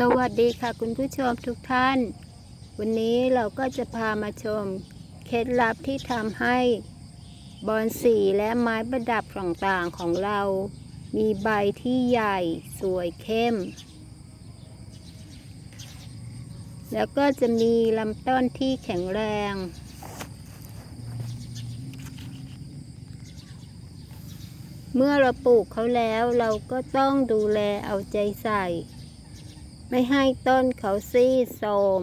สวัสดีค่ะคุณผู้ชมทุกท่าน วันนี้เราก็จะพามาชม เคล็ดลับที่ทำให้ บอนสีและไม้ประดับต่างๆของเรา มีใบที่ใหญ่สวยเข้ม แล้วก็จะมีลำต้นที่แข็งแรง เมื่อเราปลูกเขาแล้วเราก็ต้องดูแลเอาใจใส่ ไม่ให้ต้นเขาซีดโทรม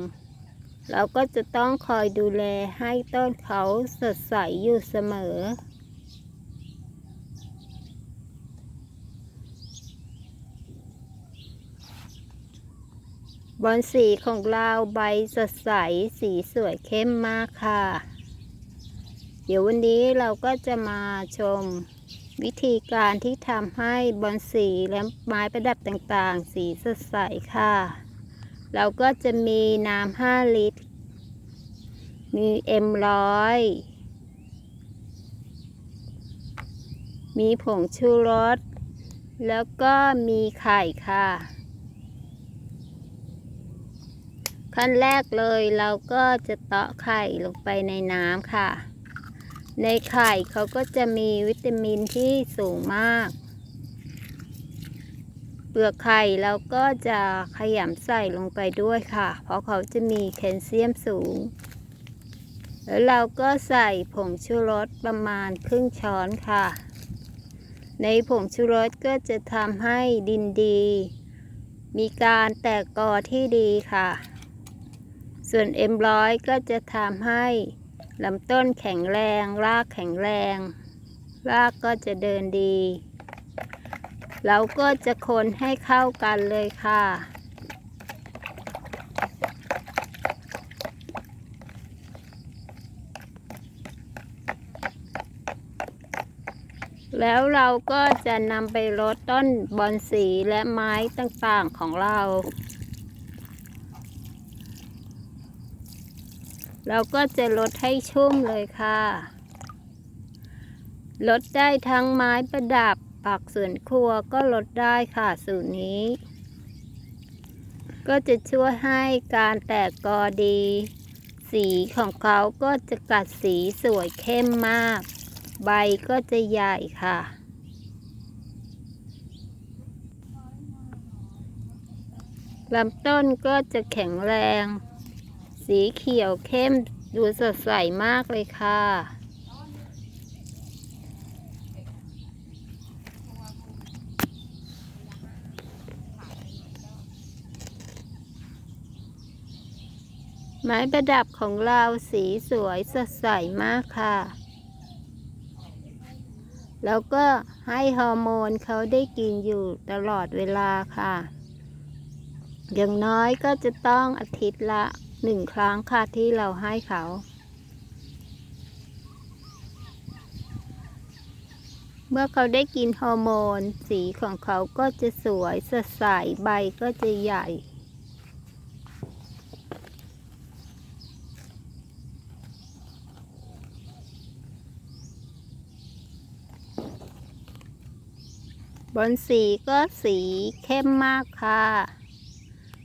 เราก็จะต้องคอยดูแลให้ต้นเขาสดใสอยู่เสมอ บอนสีของเราใบสดใสสีสวยเข้มมากค่ะ เดี๋ยววันนี้เราก็จะมาชม วิธีการที่ทำให้บอนสีและไม้ประดับต่างๆ สีสดใสค่ะ เราก็จะมีน้ำห้าลิตร มีเอ็มร้อยมีผงชูรส แล้วก็มีไข่ค่ะ ขั้นแรกเลยเราก็จะเตาะไข่ลงไปในน้ำค่ะ ในไข่เขาก็จะมีวิตามินที่สูงมาก เปลือกไข่เราก็จะขยำใส่ลงไปด้วยค่ะ เพราะเขาจะมีแคลเซียมสูง แล้วเราก็ใส่ผงชูรสประมาณครึ่งช้อนค่ะ ในผงชูรสก็จะทำให้ดินดี มีการแตกกอที่ดีค่ะ ส่วนเอ็มร้อยก็จะทำให้ ลำต้นแข็งแรง รากแข็งแรง รากก็จะเดินดี เราก็จะคนให้เข้ากันเลยค่ะ แล้วเราก็จะนำไปรดต้นบอนสีและไม้ต่างๆของเรา เราก็จะลดให้ชุ่มเลยค่ะ ลดได้ทั้งไม้ประดับผักสวนครัวก็ลดได้ค่ะสูตรนี้ ก็จะช่วยให้การแตกกอดี สีของเขาก็จะกัดสีสวยเข้มมาก ใบก็จะใหญ่ค่ะลำต้นก็จะแข็งแรง สีเขียวเข้มดูสดใสมากเลยค่ะ ไม้ประดับของเราสีสวยสดใสมากค่ะ แล้วก็ให้ฮอร์โมนเขาได้กินอยู่ตลอดเวลาค่ะ อย่างน้อยก็จะต้องอาทิตย์ละ หนึ่งครั้งค่ะที่เราให้เขา เมื่อเขาได้กินฮอร์โมน สีของเขาก็จะสวยสดใสใบก็จะใหญ่บนสีก็สีเข้มมากค่ะ